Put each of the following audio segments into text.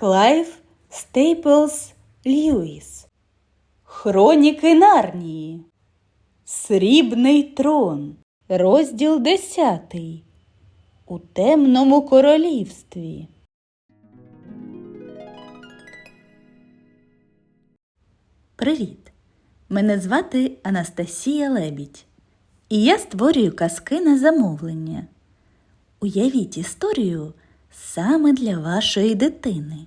Клайв Стейплс Льюіс. Хроніки Нарнії. Срібний трон. Розділ десятий. У темному королівстві. Привіт! Мене звати Анастасія Лебідь. І я створюю казки на замовлення. Уявіть історію саме для вашої дитини,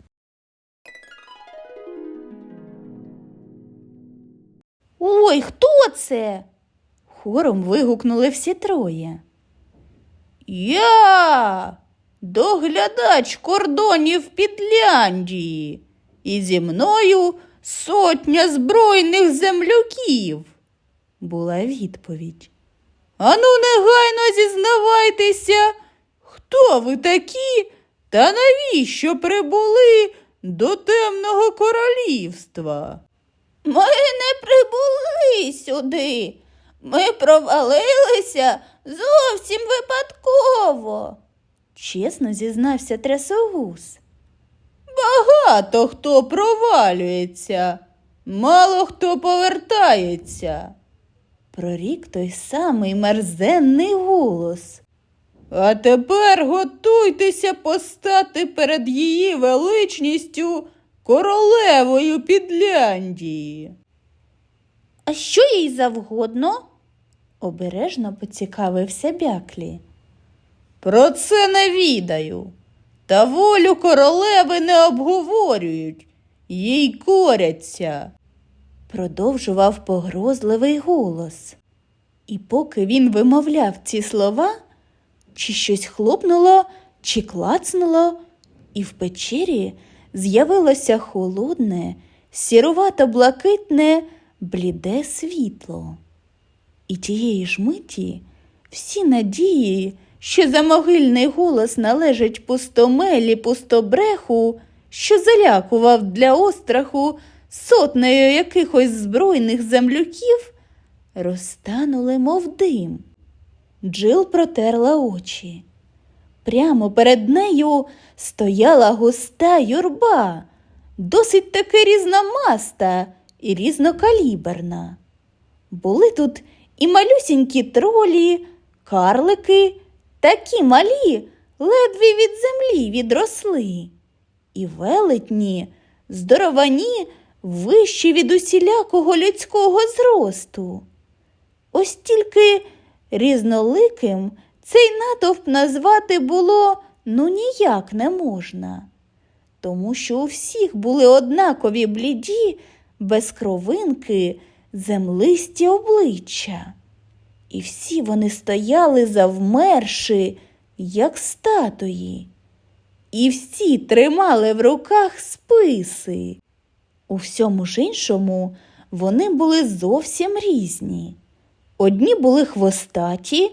Ой, хто це? Хором вигукнули всі троє. Я доглядач кордонів Підляндії, і зі мною сотня збройних земляків, була відповідь. Ану, негайно зізнавайтеся, хто ви такі та навіщо прибули до темного королівства? Ми не прибули сюди. Ми провалилися зовсім випадково, чесно зізнався трясогус. Багато хто провалюється, мало хто повертається. Прорік той самий мерзенний голос. А тепер готуйтеся постати перед її величністю королевою Підляндії. А що їй завгодно? обережно поцікавився бяклі. Про це не відаю. Та волю королеви не обговорюють, їй коряться, продовжував погрозливий голос. І поки він вимовляв ці слова, чи щось хлопнуло, чи клацнуло, і в печері з'явилося холодне, сірувато-блакитне, бліде світло. І тієї ж миті всі надії, що замогильний голос належить пустомелі пустобреху, що залякував для остраху сотнею якихось збройних землюків, розтанули, мов дим. Джил протерла очі. Прямо перед нею стояла густа юрба, досить таки різномаста і різнокаліберна. Були тут і малюсінькі тролі, карлики, такі малі, ледві від землі відросли, і велетні, здоровані, вищі від усілякого людського зросту. Ось тільки різноликим цей натовп назвати було ну ніяк не можна, тому що у всіх були однакові бліді, без кровинки, землисті обличчя. І всі вони стояли завмерши, як статуї, і всі тримали в руках списи. У всьому ж іншому вони були зовсім різні. Одні були хвостаті,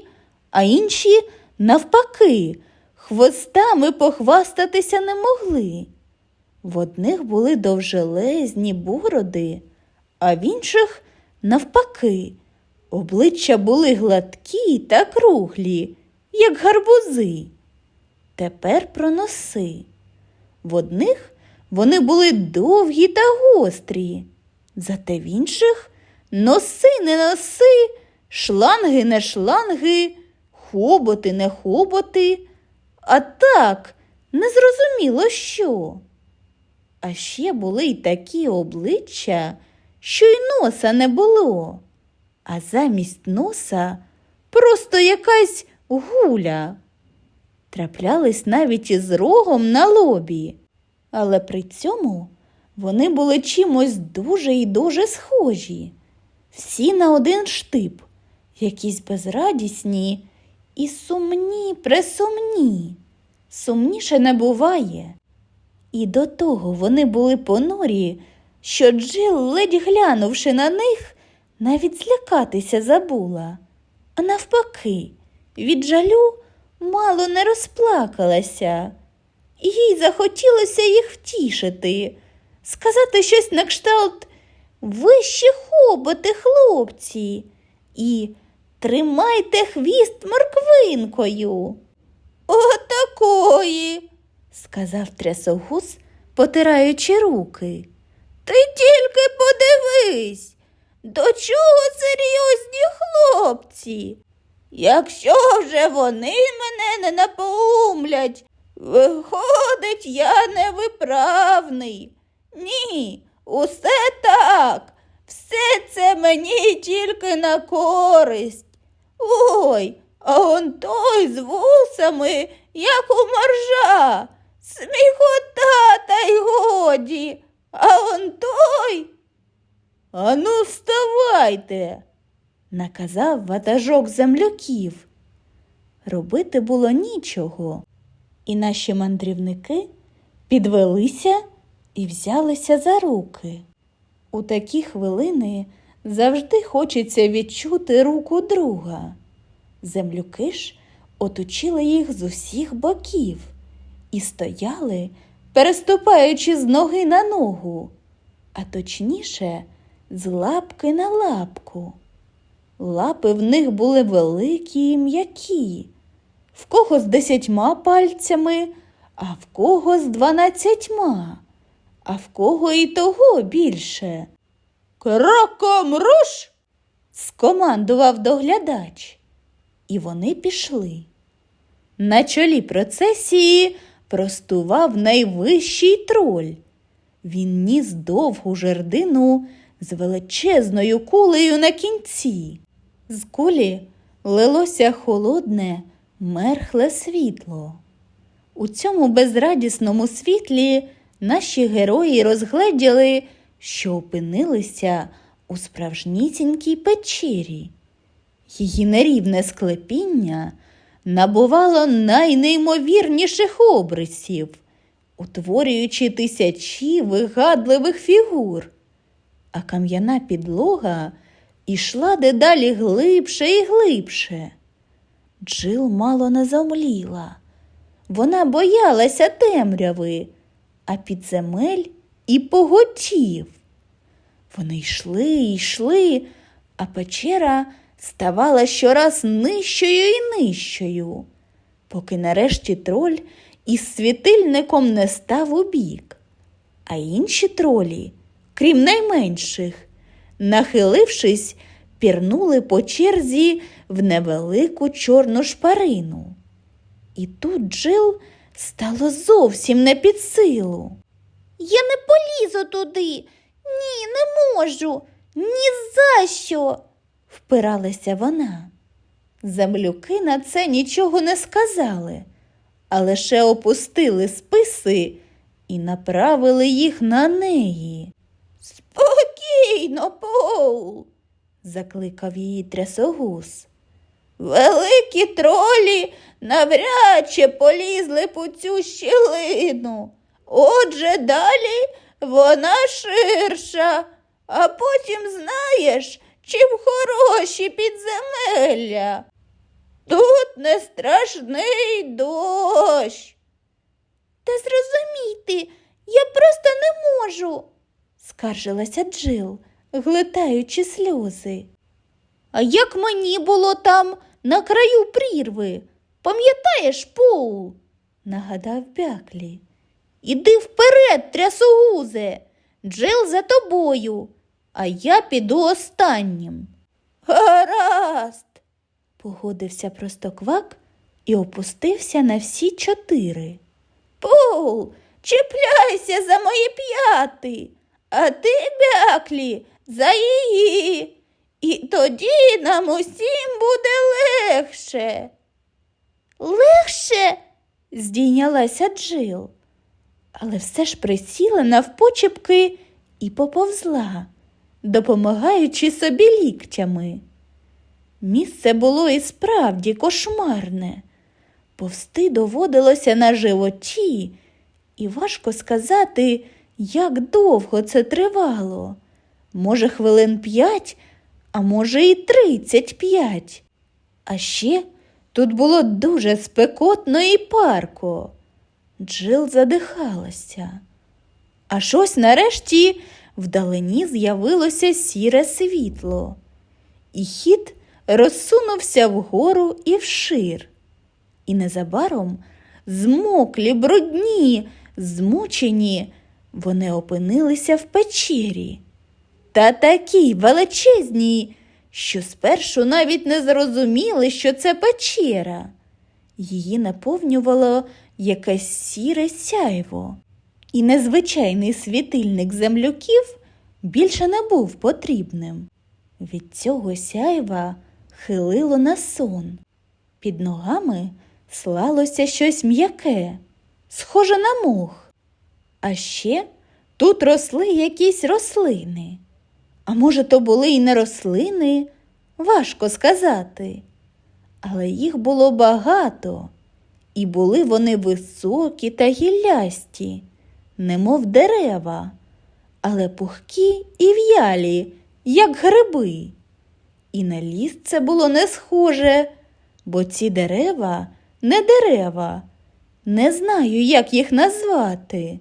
а інші, навпаки, хвостами похвастатися не могли. В одних були довжелезні бороди, а в інших, навпаки, обличчя були гладкі та круглі, як гарбузи. Тепер про носи. В одних вони були довгі та гострі, зате в інших носи не носи, шланги не шланги, хоботи не хоботи, а так незрозуміло що. А ще були й такі обличчя, що й носа не було, а замість носа просто якась гуля. Траплялись навіть із рогом на лобі, але при цьому вони були чимось дуже і дуже схожі, всі на один штип, якісь безрадісні і сумні, пресумні. Сумніше не буває. І до того вони були понурі, що Джил, ледь глянувши на них, навіть злякатися забула. А навпаки, від жалю мало не розплакалася. Їй захотілося їх втішити, сказати щось на кшталт вище хоботи, хлопці, і тримайте хвіст морквинкою. Отакої, сказав трясогус, потираючи руки. Ти тільки подивись, до чого серйозні хлопці. Якщо вже вони мене не напоумлять, виходить, я невиправний. Ні, усе так, все це мені тільки на користь. Ой, а он той з вусами, як у моржа, сміхота та й годі, а он той. Ану, вставайте, наказав ватажок земляків. Робити було нічого, і наші мандрівники підвелися і взялися за руки. У такі хвилини завжди хочеться відчути руку друга. Землюки ж оточили їх з усіх боків і стояли, переступаючи з ноги на ногу, а точніше, з лапки на лапку. Лапи в них були великі і м'які, в кого з десятьма пальцями, а в кого з дванадцятьма, а в кого і того більше. Кроком руш! скомандував доглядач, і вони пішли. На чолі процесії простував найвищий троль. Він ніс довгу жердину з величезною кулею на кінці. З кулі лилося холодне, мерхле світло. У цьому безрадісному світлі наші герої розгледіли, що опинилися у справжнісінькій печері. Її нерівне склепіння набувало найнеймовірніших обрисів, утворюючи тисячі вигадливих фігур, а кам'яна підлога ішла дедалі глибше і глибше. Джил мало не замліла. Вона боялася темряви, а підземель і поготів. Вони йшли і йшли, а печера ставала щораз нижчою і нижчою, поки нарешті троль із світильником не став у бік. А інші тролі, крім найменших, нахилившись, пірнули по черзі в невелику чорну шпарину. І тут Джил стало зовсім не під силу. Я не полізу туди. Ні, не можу. Ні за що. впиралася вона. Землюки на це нічого не сказали, а лише опустили списи і направили їх на неї. Спокійно, Пол, закликав її трясогус. Великі тролі навряд чи полізли по цю щілину. Отже, далі вона ширша, а потім знаєш, чим хороші підземелля. Тут не страшний дощ. Та зрозумійте, я просто не можу. скаржилася Джил, глитаючи сльози. А як мені було там на краю прірви? Пам'ятаєш, Пол? нагадав Бяклі. Іди вперед, трясогузе. Джил за тобою, а я піду останнім. Гаразд, погодився простоквак і опустився на всі чотири. Пул, чіпляйся за мої п'яти, а ти, бяклі, за її. І тоді нам усім буде легше. Легше? здійнялася Джил, але все ж присіла навпочепки і поповзла, допомагаючи собі ліктями. Місце було і справді кошмарне. Повсти доводилося на животі, І важко сказати, як довго це тривало. Може, хвилин п'ять, а може, і тридцять п'ять. А ще тут було дуже спекотно і парко. Джил задихалася. Аж ось нарешті вдалині з'явилося сіре світло, і хід розсунувся вгору і вшир. І незабаром змоклі, брудні, змучені, вони опинилися в печері. Та такій величезній, що спершу навіть не зрозуміли, що це печера. Її наповнювало якесь сіре сяйво, і незвичайний світильник землюків більше не був потрібним. Від цього сяйва хилило на сон. Під ногами слалося щось м'яке, схоже на мох. А ще тут росли якісь рослини. А може, то були й не рослини, важко сказати. Але їх було багато, і були вони високі та гіллясті, немов дерева, але пухкі і в'ялі, як гриби. І на ліс це було не схоже, бо ці дерева не дерева, не знаю, як їх назвати.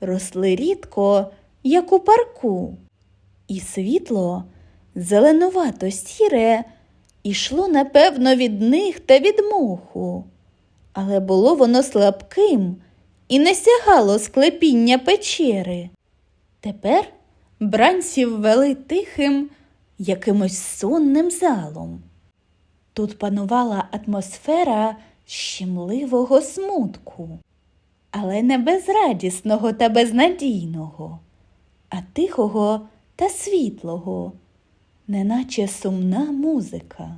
Росли рідко, як у парку, і світло зеленувато сіре ішло, напевно, від них та від моху, але було воно слабким і не сягало склепіння печери. Тепер бранців вели тихим, якимось сонним залом. Тут панувала атмосфера щемливого смутку, але не безрадісного та безнадійного, а тихого та світлого, неначе сумна музика.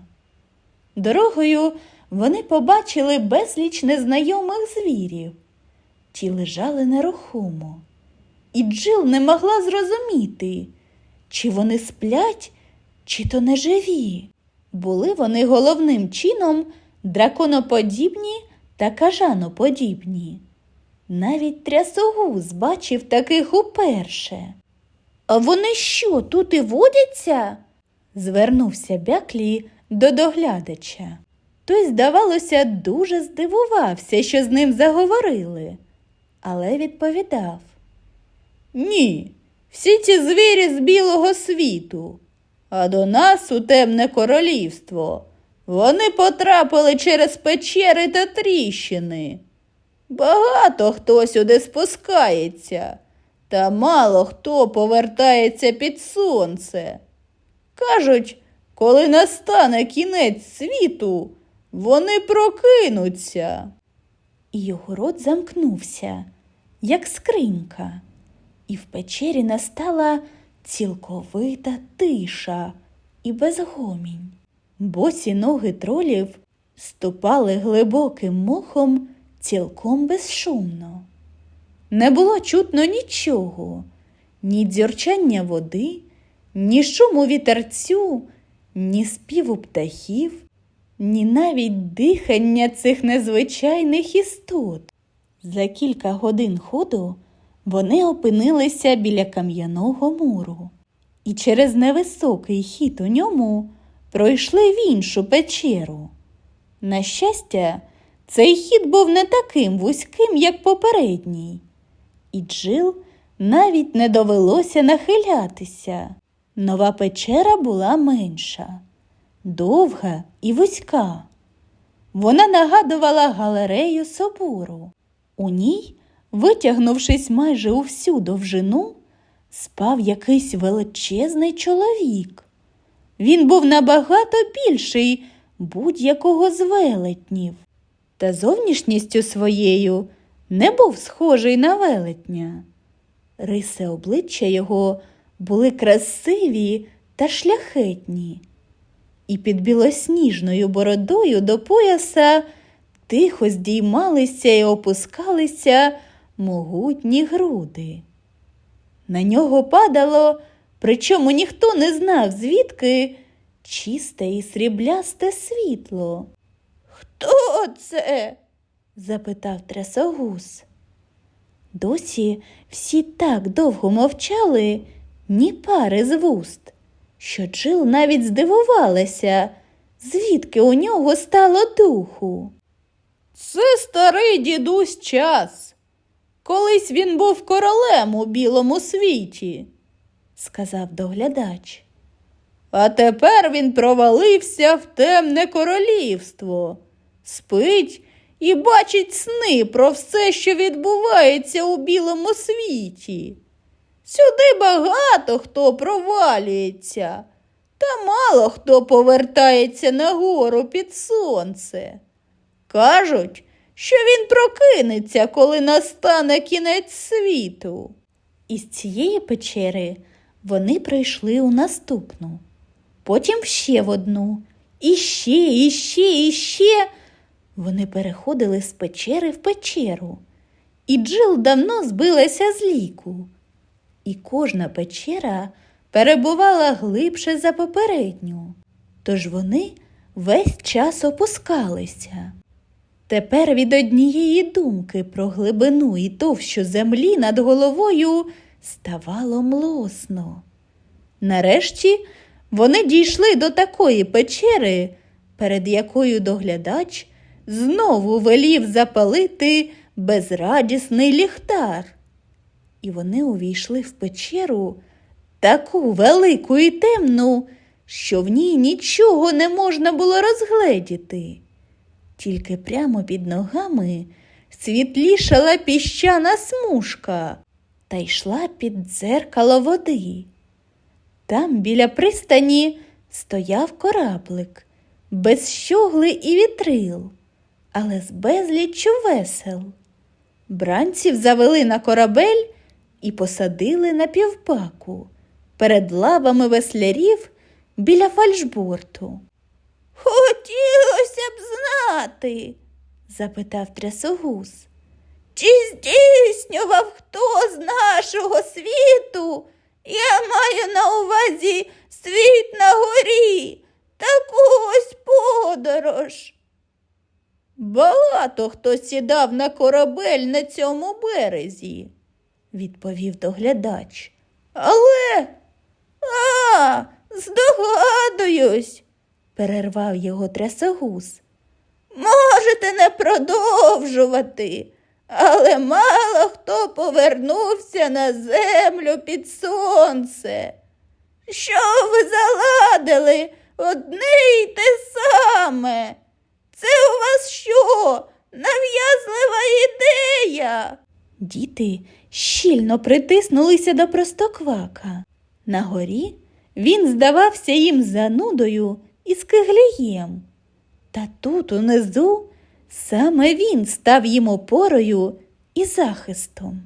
Дорогою вони побачили безліч незнайомих звірів. Ті лежали нерухомо, і Джил не могла зрозуміти, чи вони сплять, чи то не живі. Були вони головним чином драконоподібні та кажаноподібні. Навіть трясогуз бачив таких уперше. А вони що, тут і водяться? звернувся Бяклі до доглядача. Той, здавалося, дуже здивувався, що з ним заговорили, але відповідав Ні, всі ці звірі з білого світу, а до нас у темне королівство. Вони потрапили через печери та тріщини. Багато хто сюди спускається, та мало хто повертається під сонце. Кажуть, коли настане кінець світу, вони прокинуться. І його рот замкнувся, як скринька, і в печері настала цілковита тиша і безгомінь. Босі ноги тролів ступали глибоким мохом цілком безшумно. Не було чутно нічого, ні дзюрчання води, ні шуму вітерцю, ні співу птахів, ні навіть дихання цих незвичайних істот. За кілька годин ходу вони опинилися біля кам'яного муру, і через невисокий хід у ньому пройшли в іншу печеру. На щастя, цей хід був не таким вузьким, як попередній, і Джил навіть не довелося нахилятися. Нова печера була менша, довга і вузька. Вона нагадувала галерею собору. У ній, витягнувшись майже у всю довжину, спав якийсь величезний чоловік. Він був набагато більший будь-якого з велетнів, та зовнішністю своєю не був схожий на велетня. Риси обличчя його були красиві та шляхетні, і під білосніжною бородою до пояса тихо здіймалися і опускалися могутні груди. На нього падало, причому ніхто не знав, звідки чисте і сріблясте світло. Хто це? запитав трясогус. Досі всі так довго мовчали, ні пари з вуст, що Джил навіть здивувалася, звідки у нього стало духу. Це старий дідусь час. Колись він був королем у білому світі, сказав доглядач. а тепер він провалився в темне королівство, спить і бачить сни про все, що відбувається у білому світі. Сюди багато хто провалюється, та мало хто повертається нагору під сонце. Кажуть, що він прокинеться, коли настане кінець світу. Із цієї печери вони пройшли у наступну, потім ще в одну, і ще, і ще, і ще. Вони переходили з печери в печеру, і Джил давно збилася з ліку. І кожна печера перебувала глибше за попередню, тож вони весь час опускалися. Тепер від однієї думки про глибину і товщу землі над головою ставало млосно. Нарешті вони дійшли до такої печери, перед якою доглядач знову велів запалити безрадісний ліхтар. І вони увійшли в печеру таку велику і темну, що в ній нічого не можна було розгледіти. Тільки прямо під ногами світлішала піщана смужка та йшла під дзеркало води. Там біля пристані стояв кораблик, без щогли і вітрил, але з безліччю весел. Бранців завели на корабель і посадили на півбаку перед лавами веслярів біля фальшборту. Хотілося б знати, запитав трясогуз. чи здійснював хто з нашого світу, я маю на увазі світ на горі, таку ось подорож. Багато хто сідав на корабель на цьому березі, відповів доглядач. але а, здогадуюсь, перервав його трясогуз. Можете не продовжувати, але мало хто повернувся на землю під сонце. Що ви заладили одне й те саме? Це у вас що? Нав'язлива ідея? Діти щільно притиснулися до простоквака. На горі він здавався їм занудою і скиглієм. Та тут унизу саме він став їм опорою і захистом.